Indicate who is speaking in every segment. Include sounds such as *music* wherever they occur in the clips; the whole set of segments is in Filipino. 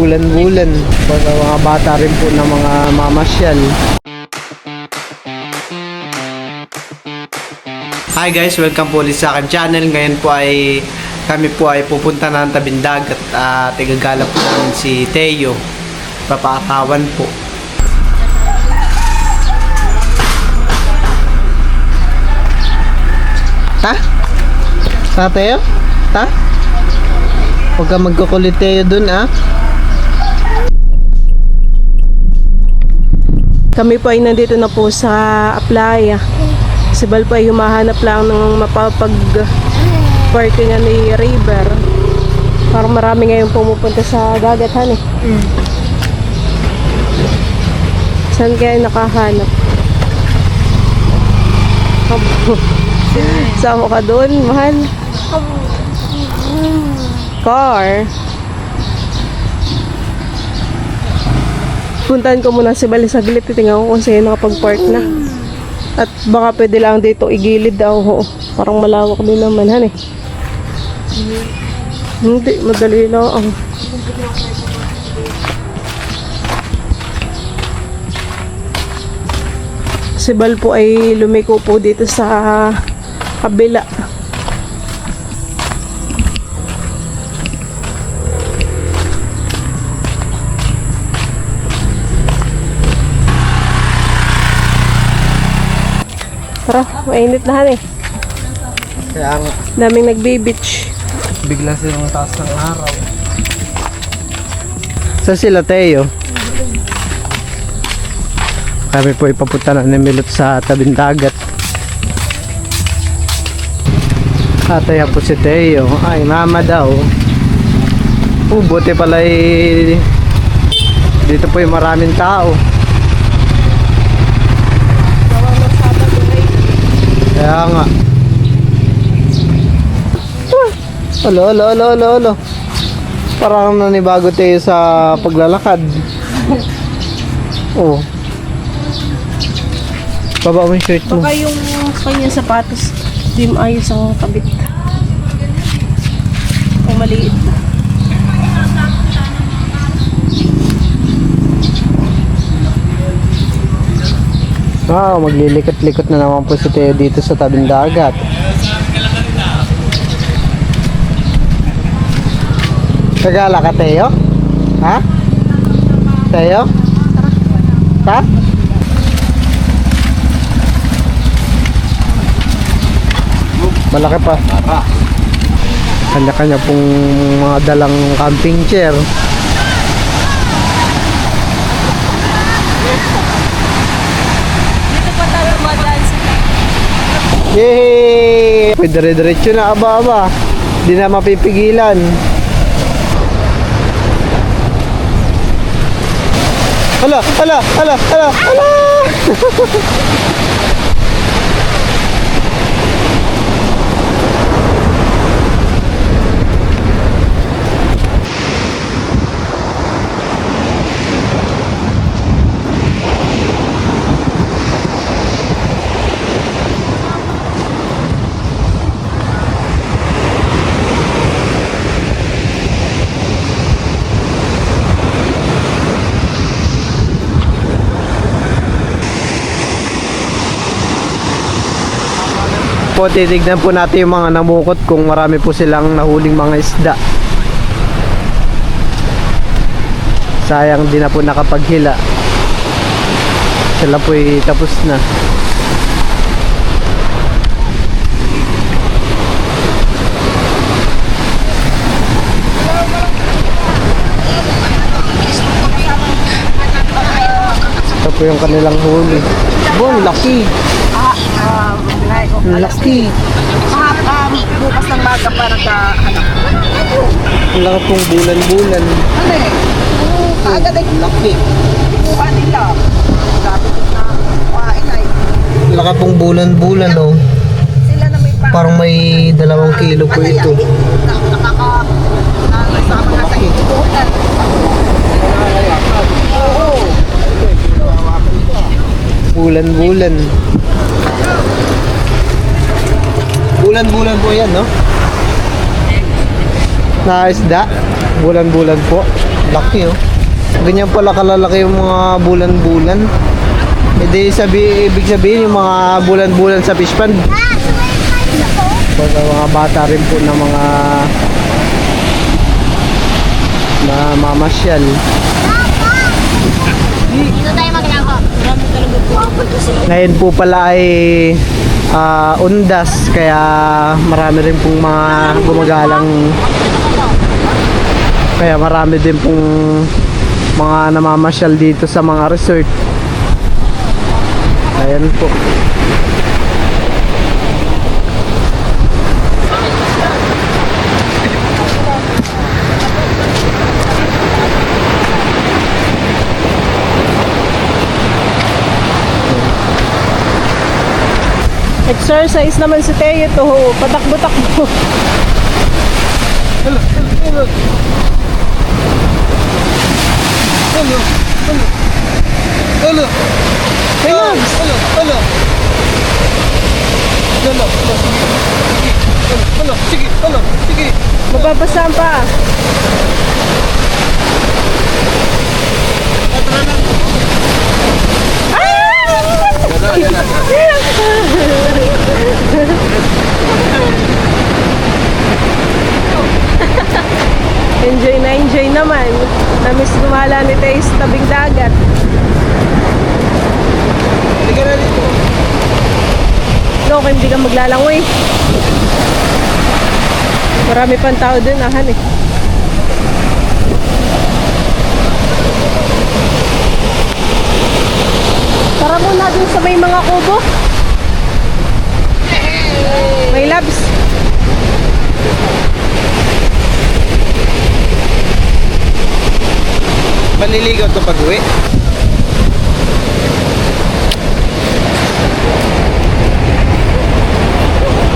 Speaker 1: Bulan-bulan. Para mga bata rin po ng mga mamasyal. Hi guys, welcome po ulit sa akin channel. Ngayon po ay kami po ay pupunta na ng Tabindag at uh, tigagala po namin si Teo. Papakawan po. Ta? Ta Teo? Ta? Huwag ka magkukulit Teo dun ah.
Speaker 2: Kami po ay nandito na po sa Aplaya. Si Bal po ay humahanap lang ng mapapag parkingan ni River. Parang marami ngayon pumupunta sa dagat, han eh. Saan kaya nakahanap? Sama ka doon, mahal. Car. Puntahan ko muna si Bali saglit. Titingnan ko kung sa'yo nakapag-park na. At baka pwede lang dito igilid daw. Oo. Parang malawak din naman, han eh. Hindi, madali lang. Ang Si Bal po ay lumiko po dito sa kabila. Tara, mainit na han eh.
Speaker 1: Kaya nga,
Speaker 2: Daming nagbe-beach.
Speaker 1: bigla silang taas ng araw. Saan sila Teo? Kami po ipapunta na ni Milot sa tabing dagat. Ataya po si Teo. Ay, mama daw. Oh, buti pala eh, dito po yung maraming tao. Kaya nga. Alo, alo, alo, alo, alo. Parang nanibago tayo sa paglalakad. Oh. Baba mo yung shirt mo.
Speaker 2: Baka yung kanyang sapatos, di maayos ang kabit. O maliit.
Speaker 1: Wow, maglilikot-likot na naman po si Teo dito sa tabing dagat. Kagala ka, Teo? Ha? Teo? Ha? Malaki pa. Kanya-kanya pong mga dalang camping chair. Yay! Pwede dire-diretso na aba-aba. Hindi na mapipigilan. Hala, hala, hala, hala, hala! *laughs* po titignan po natin yung mga namukot kung marami po silang nahuling mga isda. Sayang di na po nakapaghila. Sila po tapos na. Ito po yung kanilang huli. Bon laki ang laki
Speaker 3: um, bukas ng maga pa nagka, ano,
Speaker 1: ang laki pong bulan-bulan
Speaker 3: ano eh, kaagad ay
Speaker 1: laki
Speaker 3: kuha nila. Sabi ko na, kuhain ay,
Speaker 1: ang laki pong bulan-bulan oh
Speaker 3: sila na may pa,
Speaker 1: Parang may dalawang kilo po ito.
Speaker 3: na, nakaka, nakasama na sa. Oo.
Speaker 1: Bulan-bulan. Bulan-bulan po yan, no? Na isda. Bulan-bulan po. Laki oh. Ganyan pala kalalaki yung mga bulan-bulan. E di sabi, ibig sabihin yung mga bulan-bulan sa fish pond. Para mga bata rin po na mga na mamasyal.
Speaker 4: Dito tayo maglako.
Speaker 1: Ngayon po pala ay ah, undas kaya marami rin pong mga gumagalang kaya marami din pong mga namamasyal dito sa mga resort. Ayan po.
Speaker 2: Exercise naman si Teo to. Patakbo-takbo.
Speaker 1: Ano?
Speaker 2: Relax.
Speaker 1: Ano? Ano? Ano? Ano? Sige, ano? Sige.
Speaker 2: Mababasaan pa. enjoy na enjoy naman. Gumala ni Teo sa tabing dagat.
Speaker 1: Sige na dito.
Speaker 2: Loko, hindi ka maglalangoy. Marami pang tao dun, ahan eh. Tara muna dun sa may mga kubo. May labs.
Speaker 1: Maliligaw to pag-uwi.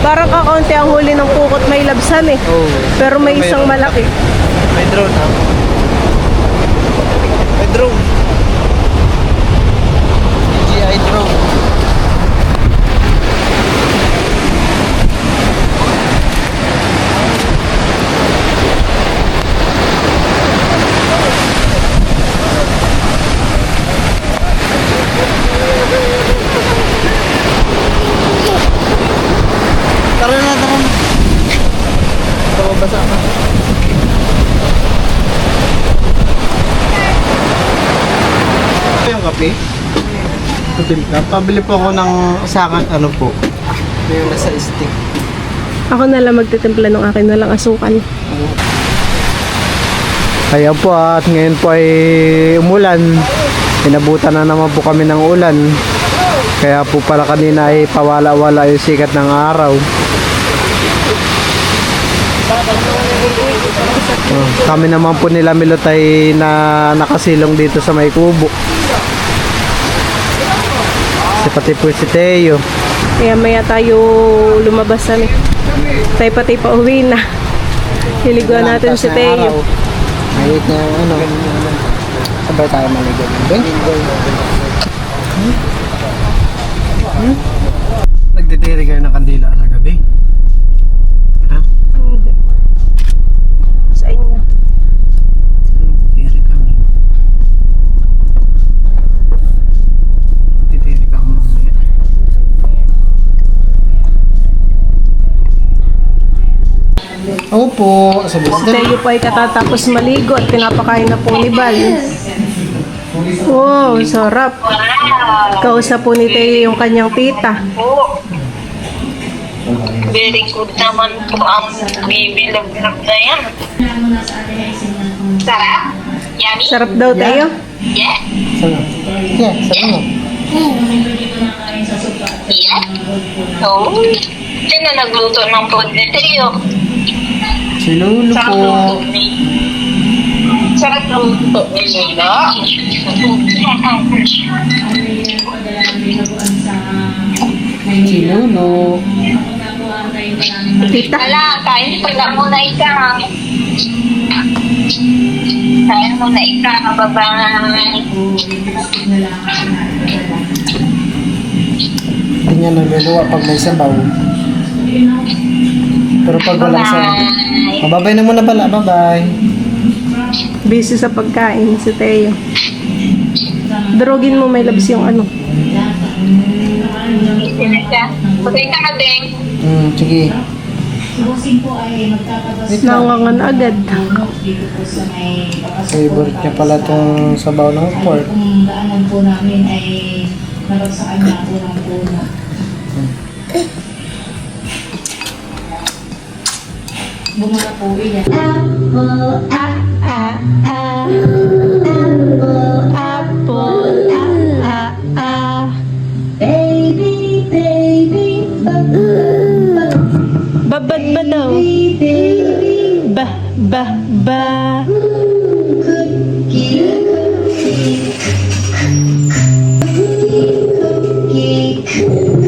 Speaker 2: Parang kakaunti ang huli ng kukot may labsan eh.
Speaker 1: Oh.
Speaker 2: Pero may isang malaki.
Speaker 1: May drone ha? May drone. GI drone. Tara na, tara na. Tara, basa ka. Ito yung kape. Putin ka. Pabili po ako ng sakan, ano po. Yung nasa stick.
Speaker 2: Ako na lang magtitimpla ng akin na lang asukal.
Speaker 1: Kaya po at ngayon po ay umulan. Inabutan na naman po kami ng ulan. Kaya po pala kanina ay pawala-wala yung sikat ng araw. Oh, kami naman po nila Milotay na nakasilong dito sa may kubo. Si pati po si Teo.
Speaker 2: Kaya maya tayo lumabas na eh. Tayo pati pa uwi na. Hiliguan natin si Teo.
Speaker 1: Ayit na ano. Sabay tayo maligo. Hmm? Opo, sabi
Speaker 2: Si Teo po ay katatapos maligo at pinapakain na po ni Bal. Wow, sarap. Kausap po ni Teo yung kanyang tita.
Speaker 4: Very good naman po ang love na yan. Sarap? Yummy?
Speaker 2: Sarap daw, Teo.
Speaker 4: Yeah?
Speaker 1: Sana. Yeah, sabi mo.
Speaker 4: Yeah? Oo. Sino nagluto ng food ni Teo?
Speaker 1: Si Lulu
Speaker 4: Sarap
Speaker 1: po.
Speaker 4: luto ni... Sarap luto ni Lila.
Speaker 1: Si Lulu.
Speaker 2: Tita.
Speaker 4: Wala, kain pala muna ikaw. Kain muna ikaw, bye-bye.
Speaker 1: Hindi niya naluluwa pag may sabaw. Pero pag walang sabaw.
Speaker 4: Bye-bye.
Speaker 1: Mababay na muna pala. Bye-bye.
Speaker 2: Busy sa pagkain si Teo. Durugin mo may labs yung ano.
Speaker 4: Patay ka na din.
Speaker 1: Hmm, sige.
Speaker 2: Nangangan agad.
Speaker 1: Favorite niya pala tong sabaw ng pork.
Speaker 5: Ang daanan po namin ay nabagsakan na po ng puno. Bumara po iyan.
Speaker 2: Apple, ah, ah, ah.
Speaker 5: Baby, baby,
Speaker 2: Babad ba daw? Ba, ba, ba.
Speaker 5: Dolly,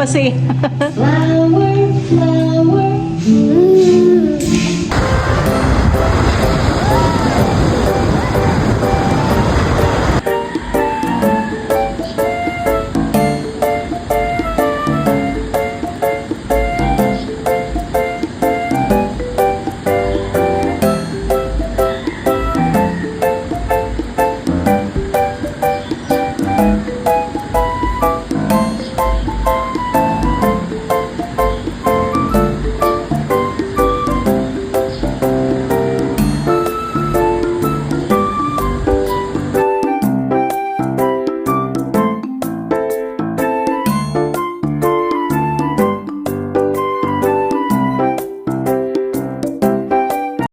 Speaker 2: pa si.
Speaker 5: flower, flower,